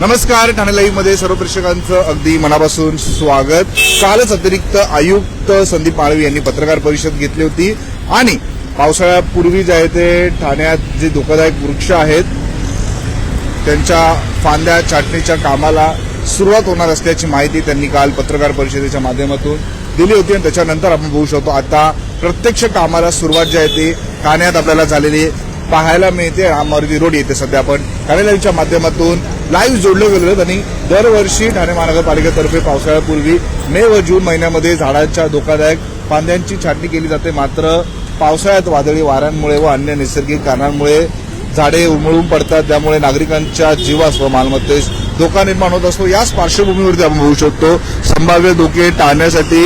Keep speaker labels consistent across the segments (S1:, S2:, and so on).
S1: नमस्कार ठाणे लाईव्हमध्ये सर्व प्रेक्षकांचं अगदी मनापासून स्वागत. कालच अतिरिक्त आयुक्त संदीप माळवी यांनी पत्रकार परिषद घेतली होती. आणि पावसाळ्यापूर्वी जे आहे ते ठाण्यात जे धोकादायक वृक्ष आहेत त्यांच्या फांद्या छाटणीच्या कामाला सुरुवात होणार असल्याची माहिती त्यांनी काल पत्रकार परिषदेच्या माध्यमातून दिली होती. आणि त्याच्यानंतर आपण बघू शकतो आता प्रत्यक्ष कामाला सुरुवात जी आहे ती ठाण्यात आपल्याला झालेली पाहायला मिळते. राममारुती रोड येते सध्या आपण कार्यालयाच्या माध्यमातून लाईव्ह जोडले गेलेलं त्यांनी. आणि दरवर्षी ठाणे महानगरपालिकेतर्फे पावसाळ्यापूर्वी मे व जून महिन्यामध्ये झाडांच्या धोकादायक फांद्यांची छाटणी केली जाते. मात्र पावसाळ्यात वादळी वाऱ्यांमुळे व अन्य नैसर्गिक कारणांमुळे झाडे उमळून पडतात. त्यामुळे नागरिकांच्या जीवास व मालमत्तेस धोका निर्माण होत असतो. याच पार्श्वभूमीवरती आपण होऊ शकतो संभाव्य धोके टाळण्यासाठी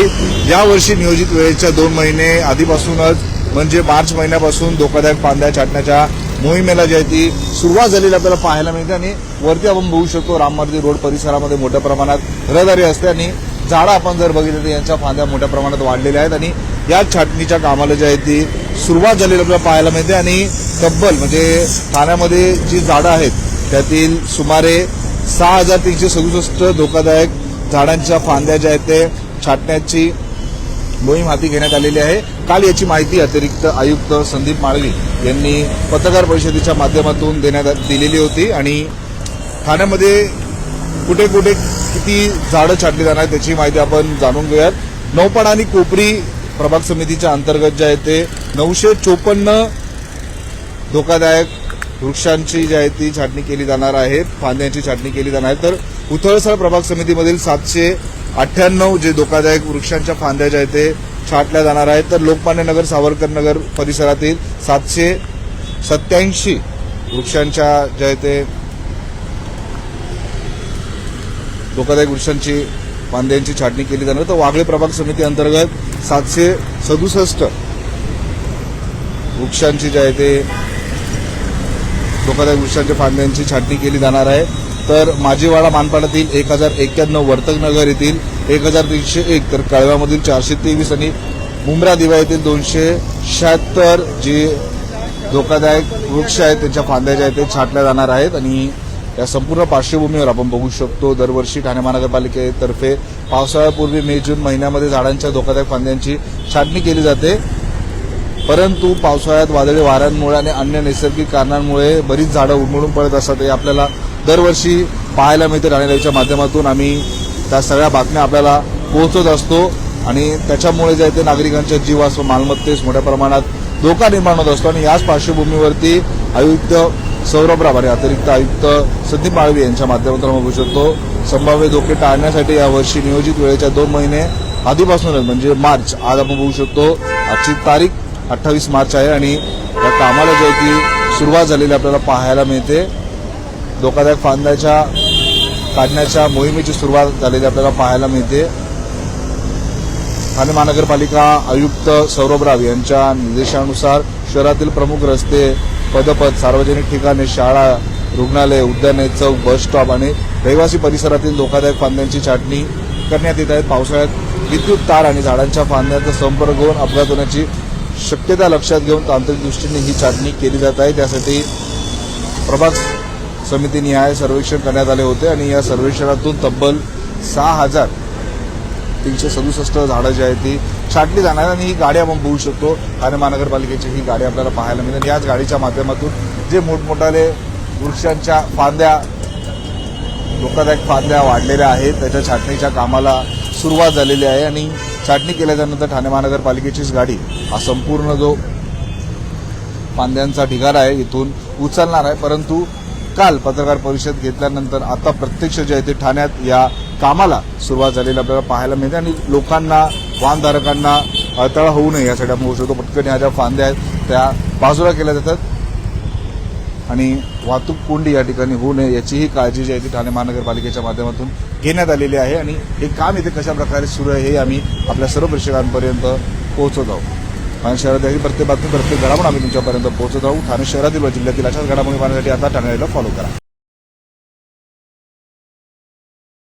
S1: यावर्षी नियोजित वेळेच्या दोन महिने आधीपासूनच म्हणजे मार्च महिन्यापासून धोकादायक फांद्या छाटण्याच्या मोहिमेला जी आहे ती सुरुवात झालेली आपल्याला पाहायला मिळते आणि वरती आपण बघू शकतो राममार्गी रोड परिसरामध्ये मोठ्या प्रमाणात रहदारी असते आणि झाडं आपण जर बघितलं तर यांच्या फांद्या मोठ्या प्रमाणात वाढलेल्या आहेत आणि या छाटणीच्या कामाला जी आहे ती सुरुवात झालेली आपल्याला पाहायला मिळते आणि तब्बल म्हणजे ठाण्यामध्ये जी झाडं आहेत त्यातील सुमारे सहा हजार तीनशे सदुसष्ट धोकादायक झाडांच्या फांद्या ज्या आहेत ते छाटण्याची मोहीम हाती घेण्यात आलेली आहे. काल याची माहिती अतिरिक्त आयुक्त संदीप माळवी यांनी पत्रकार परिषदेच्या माध्यमातून देण्यात दिलेली होती आणि ठाण्यामध्ये कुठे कुठे किती झाडं छाटली जाणार त्याची माहिती आपण जाणून घेऊयात. नौपाडा आणि कोपरी प्रभाग समितीच्या अंतर्गत जे आहे ते नऊशे चोपन्न धोकादायक वृक्षांची जी आहे ती छाटणी केली जाणार आहे फांद्यांची छाटणी केली जाणार आहे. तर उथळसळ प्रभाग समितीमधील सातशे अठ्ठ्याण्णव जे धोकादायक वृक्षांच्या फांद्या ज्या आहेत ते छाटल्या जाणार आहेत. तर लोकमान्य नगर सावरकर नगर परिसरातील सातशे सत्याऐंशी वृक्षांच्या ज्या आहेत ते धोकादायक वृक्षांची फांद्यांची छाटणी केली जाणार. तर वागळे प्रभाग समिती अंतर्गत सातशे सदुसष्ट वृक्षांची जी आहे ते धोकादायक वृक्षांच्या फांद्यांची छाटणी केली जाणार आहे. तर माजीवाडा मानपाड्यातील एक हजार एक्क्याण्णव वर्तकनगर येथील एक हजार तीनशे एक तर कळव्यामधील चारशे तेवीस आणि मुंब्रा दिवा येथील दोनशे शहात्तर जे धोकादायक वृक्ष आहेत त्यांच्या फांद्या ज्या आहेत ते छाटल्या जाणार आहेत आणि या संपूर्ण पार्श्वभूमीवर आपण बघू शकतो दरवर्षी ठाणे महानगरपालिकेतर्फे पावसाळ्यापूर्वी मे जून महिन्यामध्ये झाडांच्या धोकादायक फांद्यांची छाटणी केली जाते. परंतु पावसाळ्यात वादळी वाऱ्यांमुळे आणि अन्य नैसर्गिक कारणांमुळे बरीच झाडं उन्मळून पडत असतात हे आपल्याला दरवर्षी पाहायला मिळते राणेलाईच्या माध्यमातून. आम्ही त्या सगळ्या बातम्या आपल्याला पोहोचत असतो आणि त्याच्यामुळे जे आहे ते नागरिकांच्या जीवास व मालमत्तेस मोठ्या प्रमाणात धोका निर्माण होत असतो. आणि याच पार्श्वभूमीवरती आयुक्त सौरभ राभारे अतिरिक्त आयुक्त संदीप माळवी यांच्या माध्यमातून आपण बघू शकतो. संभाव्य धोके टाळण्यासाठी यावर्षी नियोजित वेळेच्या दोन महिने आधीपासूनच म्हणजे मार्च आज आपण बघू शकतो. आजची तारीख अठ्ठावीस मार्च आहे आणि या कामाला जे आहे ती सुरुवात झालेली आपल्याला पाहायला मिळते. धोकादायक फांद्याच्या काढण्याच्या मोहिमेची सुरुवात झालेली आपल्याला पाहायला मिळते. ठाणे महानगरपालिका आयुक्त सौरभ राव यांच्या निर्देशानुसार शहरातील प्रमुख रस्ते पदपथ सार्वजनिक ठिकाणे शाळा रुग्णालय उद्याने चौक बस स्टॉप आणि रहिवासी परिसरातील धोकादायक फांद्यांची छाटणी करण्यात येत आहेत पावसाळ्यात विद्युत तार आणि झाडांच्या फांद्यांचा संपर्क होऊन अपघात होण्याची शक्यता लक्षात घेऊन तांत्रिक दृष्टीने ही छाटणी केली जात आहे. त्यासाठी प्रभाग समितीनिहाय सर्वेक्षण करण्यात आले होते आणि या सर्वेक्षणातून तब्बल सहा हजार तीनशे सदुसष्ट झाडं जी आहेत ती छाटली जाणार आणि ही गाडी आपण बघू शकतो. ठाणे महानगरपालिकेची ही गाडी आपल्याला पाहायला मिळेल याच गाडीच्या माध्यमातून जे मोठमोठाले वृक्षांच्या फांद्या धोकादायक फांद्या वाढलेल्या आहेत त्याच्या छाटणीच्या कामाला सुरुवात झालेली आहे आणि छाटणी केल्याच्यानंतर ठाणे महानगरपालिकेचीच गाडी हा संपूर्ण जो फांद्यांचा ढिगारा आहे इथून उचलणार आहे. परंतु काल पत्रकार परिषद घेतल्यानंतर आता प्रत्यक्ष जे आहे ते ठाण्यात या कामाला सुरुवात झालेली आपल्याला पाहायला मिळते आणि लोकांना वाहनधारकांना अडथळा होऊ नये यासाठी आपण होऊ शकतो. पटकन ह्या ज्या फांद्या आहेत त्या बाजूला केल्या जातात. आणि वाहतूक कोंडी या ठिकाणी होऊ नये याचीही काळजी जी आहे ती ठाणे महानगरपालिकेच्या माध्यमातून घेण्यात आलेली आहे. आणि हे काम इथे कशा प्रकारे सुरू आहे हे आम्ही आपल्या सर्व प्रेक्षकांपर्यंत पोहोचत आहोत. ठाणे शहरातील प्रत्येक बातमी प्रत्येक घडामोड आम्ही तुमच्यापर्यंत पोहोचत आहोत ठाणे शहरातील व जिल्ह्यातील अशाच घडामोडी पाहण्यासाठी आता ठाण्याला फॉलो करा.